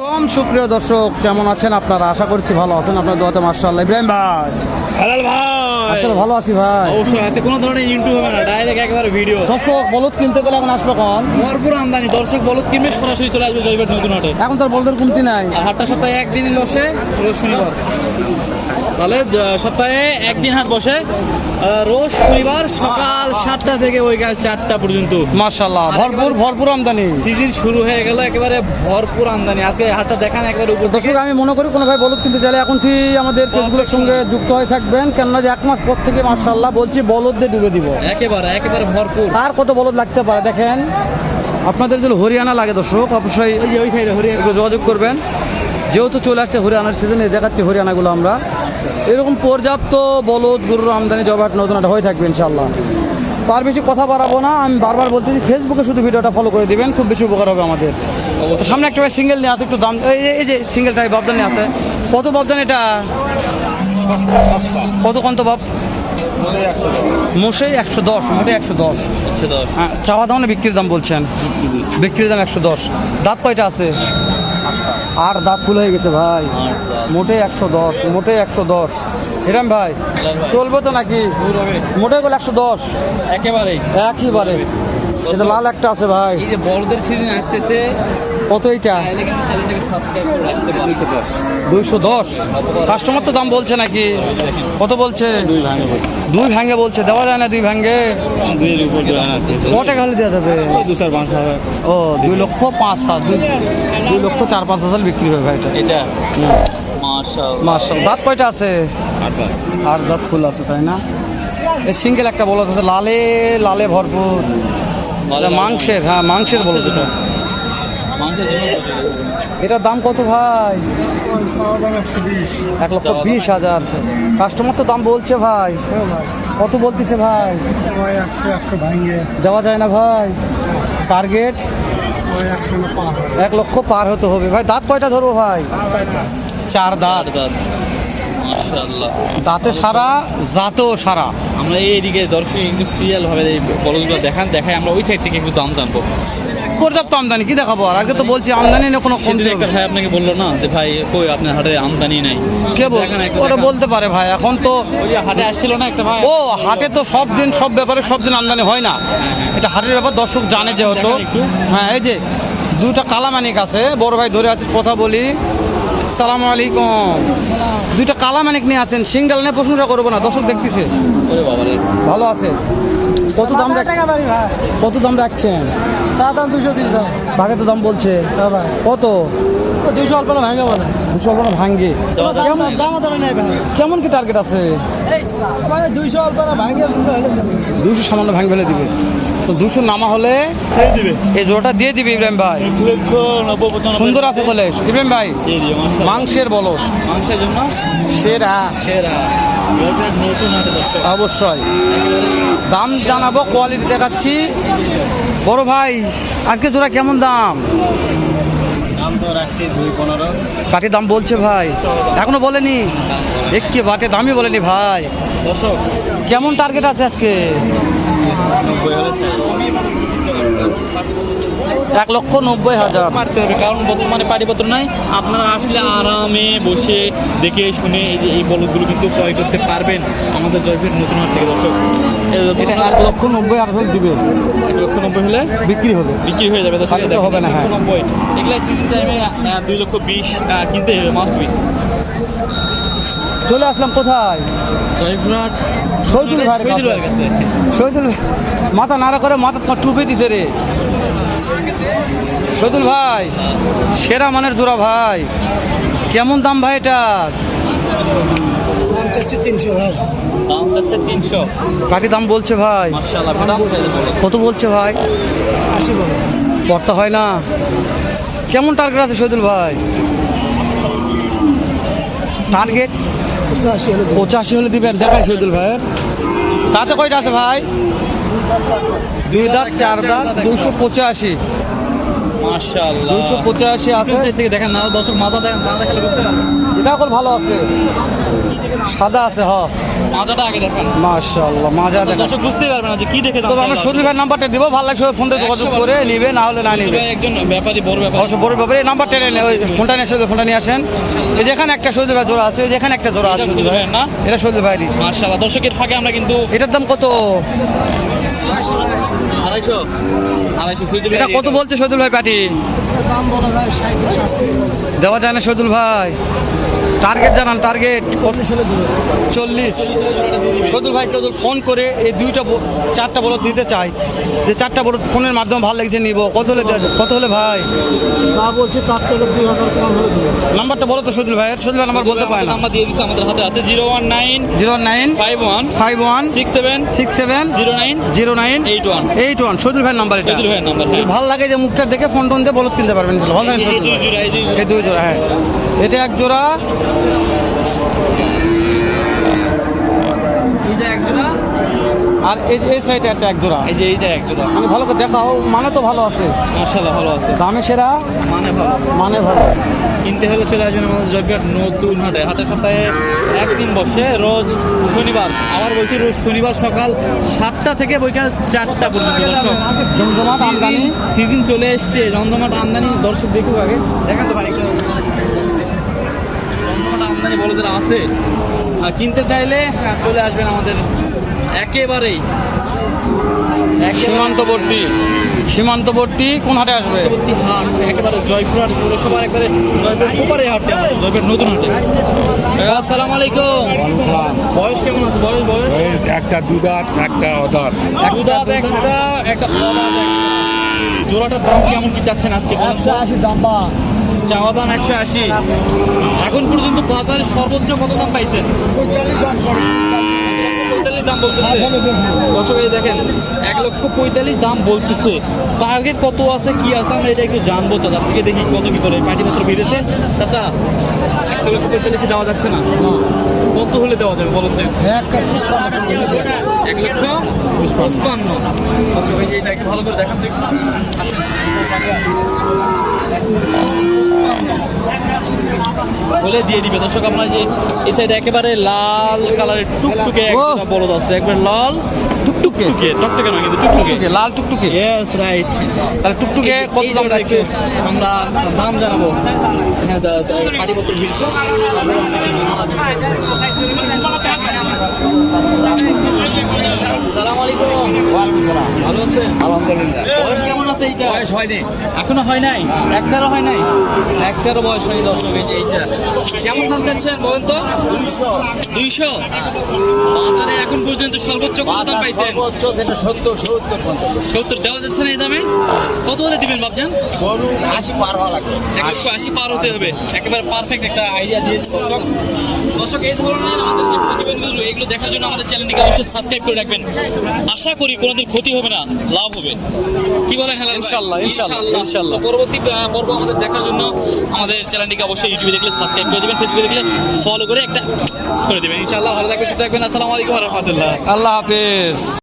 কম সুপ্রিয় দর্শক কেমন আছেন আপনারা? আশা করছি ভালো আছেন। আপনার দোয়াতে মার্শাল্লাহ ইব্রাহিম ভাই। হালাল ভাই। আজকে ভালো আছি ভাই। অবশ্যই আজকে কোনো ধরনের ইন্টু হবে না ডাইরেক্ট একেবারে ভিডিও দর্শক বলদ কিনতে গেলে এখন আসবে কখন? ভরপুর আমদানি। দর্শক বলদ কিনবে সরাসরি চলে আসবে জয়বের নতুন হাটে। এখন তোর বলদের কমতি নাই। হাটটা সপ্তাহে একদিন বসে রোজ শনিবার। তাহলে সপ্তাহে একদিন হাট বসে। রোজ শনিবার সকাল সাতটা থেকে ওইকাল চারটা পর্যন্ত। মার্শাল্লাহ ভরপুর ভরপুর আমদানি। সিজন শুরু হয়ে গেল একেবারে ভরপুর আমদানি। আজকে হাটটা দেখান একবার উপর দর্শক আমি মনে করি কোনো ভাই বলদ কিনতে চাইলে এখন থেকে আমাদের পেজগুলোর সঙ্গে যুক্ত হয়ে থাকবেন। কেননা যে এক মাস পর থেকে মার্শাল্লাহ বলছি বলদ দিয়ে ডুবে দিব। একেবারে একেবারে ভরপুর। আর কত বলদ লাগতে পারে দেখেন। আপনাদের যদি হরিয়ানা লাগে দর্শক অবশ্যই ওই ওই সাইডে হরিয়ানা। যোগাযোগ করবেন। যেহেতু চলে আসছে হরিয়ানার সিজন সিজনে দেখাচ্ছি হরিয়ানাগুলো আমরা। এরকম পর্যাপ্ত বলদ গরুর আমদানি জবাট নতুন একটা হয়ে থাকবে ইনশাল্লাহ তার বেশি কথা বাড়াবো না। আমি বারবার বলতেছি ফেসবুকে শুধু ভিডিওটা ফলো করে দিবেন খুব বেশি উপকার হবে আমাদের। সামনে একটা সিঙ্গেল নিয়ে আছে একটু দাম এই যে- সিঙ্গেলটাই বাবদান নিয়ে আছে। কত বাবদান এটা? কত কত বাপ মোশে একশো দশ। মোটে একশো দশ হ্যাঁ, চাওয়া দাম না বিক্রির দাম বলছেন? বিক্রির দাম একশো দশ। দাঁত কয়টা আছে? আর দাঁত ফুল হয়ে গেছে ভাই। মোটে একশো দশ মোটে একশো দশ। এরম ভাই চলবে তো নাকি? মোটে গুলো একশো দশ। একেবারে। একইবারে এটা লাল একটা আছে ভাই। এই যে বড়দের সিজন আসতেছে কত পারেন দুইশো দশ। কাস্টমার তো দাম বলছে নাকি? কত বলছে? দুই ভাঙ্গে বলছে। দেওয়া যায় না দুই ভাঙ্গে দুইয়ের উপর ক টাকা হলে দেওয়া যাবে? ও দুই লক্ষ পাঁচ সাত দুই লক্ষ চার পাঁচ হাজার বিক্রি হবে ভাই এটা। এটা? মার্শাল দাঁত কয়টা আছে? আর দাঁত। ফুল আছে তাই না? এই সিঙ্গেল একটা বলদ আছে লালে লালে ভরপুর। মাংসের হ্যাঁ মাংসের বলদ এটা। এটার দাম কত ভাই? এক লক্ষ বিশ হাজার। কাস্টমার তো দাম বলছে ভাই। কত বলতেছে ভাই? দেওয়া যায় না ভাই। টার্গেট এক লক্ষ পার হতে হবে। ভাই দাঁত কয়টা ধরবো ভাই? চার দাঁত। দাঁত দাঁতে সারা জাতেও সারা। আমরা এইদিকে দর্শক একটু সিরিয়াল ভাবে এই বলগুলো দেখান দেখাই আমরা ওই সাইড থেকে একটু দাম জানব। পর্যাপ্ত আমদানি কি দেখাবো আর? আগে তো বলছি আমদানি না কোনো কমতি একটা ভাই আপনাকে বলল না যে ভাই কই আপনার হাটে আমদানি নাই? কে ওরা বলতে পারে ভাই এখন তো হাটে আসছিল না একটা ভাই। ও হাটে তো সব দিন সব ব্যাপারে সব দিন আমদানি হয় না। এটা হাটের ব্যাপার দর্শক জানে যেহেতু। হ্যাঁ এই যে দুটা কালামানিক আছে বড় ভাই ধরে আছে কথা বলি। সালাম আলাইকুম। দুইটা কালামানিক নিয়ে আছেন সিঙ্গেল নিয়ে প্রশংসা করব না দর্শক দেখতেছে। ভালো আছে। কত দাম কত দাম রাখছেন? দাম দুশো পিস দাম। ভাগে তো দাম বলছে। ভাই। কত? দুশো অল্প না ভাঙা বলে। দুশো অল্প না ভাঙ্গে কেমন না। ধরে নেই কেমন কি টার্গেট আছে? দুইশো অল্প না ভাঙে দুশো সামান্য ভাঙ ফেলে দিবে। তো দুশো নামা হলে দিবে। এই জোড়াটা দিয়ে দিবে ইব্রাহিম ভাই। সুন্দর আছে বলে। ইব্রাহিম ভাই। মাংসের বলো মাংসের জন্য? সেরা। সেরা। নতুন অবশ্যই। দাম জানাব কোয়ালিটি দেখাচ্ছি। বড় ভাই আজকে জোড়া কেমন দাম? কাঠি দাম বলছে ভাই। এখনও বলেনি? একে বাটে দামই বলেনি ভাই। কেমন টার্গেট আছে আজকে? এক লক্ষ নব্বই হাজার। মারতে হবে কারণ বর্তমানে পাটিপত্র নাই। আপনারা আসলে আরামে বসে দেখে শুনে এই যে এই বলদগুলো কিন্তু ক্রয় করতে পারবেন আমাদের জয়পুর নতুন হাট থেকে দর্শক। এটা এক লক্ষ নব্বই আট দিবে। এক লক্ষ নব্বই হলে বিক্রি হবে। বিক্রি হয়ে যাবে দর্শক। হবে না, হ্যাঁ। নব্বই। এগুলা সিজন টাইমে দুই লক্ষ বিশ কিনতে হবে মাস্ট বি চলে আসলাম কোথায়? জয়পুরহাট। শহীদুল ভাইয়ের শহীদুল কাছে। শহীদুল মাথা নাড়া করে মাথা তোমার টুপে দিছে রে। শহীদুল ভাই সেরা মানের জোড়া ভাই। কেমন দাম ভাই এটার দাম চাচ্ছে তিনশো ভাই। দাম চাচ্ছে তিনশো। কাটি দাম বলছে ভাই? কত বলছে? ভাই? আশি পড়তা হয় না। কেমন টার্গেট আছে শহীদুল ভাই? টার্গেট পঁচাশি হলে দিবেন। দেখাই শহীদুল ভাইয়ের। তাতে কয়টা আছে ভাই? দুই দাঁত, চার দাঁত, দুশো পঁচাশি। মাশাআল্লাহ। দুইশো পঁচাশি আছে। পিছন side থেকে দেখেন না দর্শক মাজা দেখেন না দেখালে বুঝতে পারবেন এটা এখন ভালো আছে। সাদা আছে হ। মাজাটা আগে দেখেন। মাশাআল্লাহ মাজা দেখা দর্শক বুঝতেই পারবে না যে কি দেখে দাম তবে আমরা ভাই নাম্বারটা দিব ভালো লাগবে ফোন দিয়ে যোগাযোগ করে নিবে না হলে না। নিবে। একজন ব্যাপারী বড় ব্যাপারী। অবশ্য বড় ব্যাপারে এই নাম্বারটা নেন ওই ফোনটা নিয়ে আসলে ফোনটা নিয়ে আসেন। এই যেখানে একটা সৌদি ভাই জোড়া আছে এই যেখানে একটা জোড়া আছে ভাই। না? এটা সৌদি ভাই মাশাআল্লাহ দর্শকের ফাঁকে আমরা কিন্তু এটার দাম কত? আড়াইশো। আড়াইশো। এটা কত বলছে সৌদুল ভাই পাটি দাম বলা দেওয়া যায় না সদুল ভাই। টার্গেট জানান টার্গেট চল্লিশ। সৌদুল ভাই কেউ ফোন করে এই দুইটা চারটা বলদ দিতে চাই যে চারটা বলদ ফোনের মাধ্যমে ভালো লাগছে নিব। কত হলে কত হলে ভাই? যা বলছে তার থেকে দুই হাজার কম হলে নাম্বারটা বলো তো সৌদুল ভাইয়ের। সৌদুল ভাই নাম্বার বলতে পারে না। নাম্বার দিয়ে দিচ্ছে আমাদের হাতে আছে zero one nine zero nine five one five one six seven six seven zero nine zero nine eight one eight one. Saudul ভাইয়ের নাম্বার এটা। সৌদুল ভাইয়ের নাম্বার, হ্যাঁ। ভালো লাগে যে মুখটা দেখে ফোন টোন দিয়ে বলদ কিনতে পারবেন ভালো জোড়া। এই দুই জোড়া হ্যাঁ। এটা এক জোড়া। এই এক জোড়া। আর এই যে এই সাইডে একটা এক জোড়া। এই যে এইটা এক জোড়া। মানে ভালো করে দেখাও মানে তো ভালো আছে। মাশাআল্লাহ ভালো আছে। দামে সেরা মানে ভালো। মানে ভালো। কিনতে হলে চলে আসবেন আমাদের জয়পুরহাট নতুন হাটে। হাটে সপ্তাহে একদিন বসে রোজ শনিবার। আবার বলছি রোজ শনিবার সকাল সাতটা থেকে বৈকাল চারটা পর্যন্ত দর্শক। জমজমাট আমদানি। সিজন চলে এসছে। জমজমাট আমদানি দর্শক দেখুক আগে। দেখেন তো ভাই আমদানি বলদের আছে আর কিনতে চাইলে হ্যাঁ, চলে আসবেন আমাদের একেবারেই সীমান্তবর্তী সীমান্তবর্তী কোন হাটে আসবে? পরবর্তী হাট একেবারে জয়পুরহাট পৌরসভার একবারে জয়পুর ওপারে হাটে জয়পুর নতুন হাটে। আসসালামু আলাইকুম। বয়স কেমন আছে? বয়স বয়স? একটা দুদাত একটা অদাত। দুধাত একটা একটা অদাত। জোড়াটার দাম কেমন কি চাচ্ছেন আজকে? আশি দাম বা চাওয়া দাম একশো আশি। এখন পর্যন্ত বাজারে সর্বোচ্চ কত দাম পাইছেন? পঁয়তাল্লিশ দাম বলতেছে। দর্শক এই দেখেন এক লক্ষ পঁয়তাল্লিশ দাম বলতেছে। টার্গেট কত আছে কি আছে আমরা এটা একটু জানব। চাচা থেকে দেখি কত কি করে পাটিপত্র বেড়েছে। চাচা এক লক্ষ পঁয়তাল্লিশে দেওয়া যাচ্ছে না? কত হলে দেওয়া যাবে বলুন। এক লক্ষ পঁচপান্ন দর্শক এটা একটু ভালো করে দেখান তো আসেন। বলে দিয়ে দিবে। দর্শক আপনার যে এই সাইডে একেবারে লাল কালারের টুকটুকে একটা বলদ আছে। একবার লাল টুকটুকে? টুকে টকটকে নয় কিন্তু টুকটুকে। লাল টুকটুকে? ইয়েস রাইট তাহলে টুকটুকে কত দাম যাচ্ছে আমরা দাম জানাব। হ্যাঁ ভিড়ছে সালাম আলাইকুম ভালো আছেন বয়স কেমন আছে এইটা বয়স হয়নি। এখনও হয় নাই? একটারও হয় নাই? একটারও বয়স হয়নি দর্শক এই যে এইটা। কেমন দাম চাচ্ছেন বলেন তো? দুইশো। দুইশো? বাজারে এখন পর্যন্ত সর্বোচ্চ কত দাম পাইছেন? সর্বোচ্চ যেটা সত্তর সত্তর সত্তর দেওয়া যাচ্ছে না এই দামে? কত হলে দিবেন গরু আশি পার হওয়া লাগবে। এক লক্ষ আশি পার হতে হবে। একেবারে পারফেক্ট একটা আইডিয়া দিয়েছে দর্শক। দর্শক এই ধরনের আমাদের যে প্রতিবেদনগুলো এগুলো দেখার জন্য আমাদের চ্যানেলটিকে অবশ্যই সাবস্ক্রাইব করে রাখবেন। আশা করি কোনোদিন ক্ষতি হবে না লাভ হবে। কি বলে হেলাল ইনশাল্লাহ ইনশাআল্লাহ, ইনশাআল্লাহ। পরবর্তী পর্ব আমাদের দেখার জন্য আমাদের চ্যানেলটিকে অবশ্যই ইউটিউবে দেখলে সাবস্ক্রাইব করে দেবেন ফেসবুকে দেখলে ফলো করে একটা করে দেবেন। ইনশাল্লাহ ভালো থাকবেন সুস্থ থাকবেন। আসসালামু আলাইকুম রহমতুল্লাহ। আল্লাহ হাফেজ।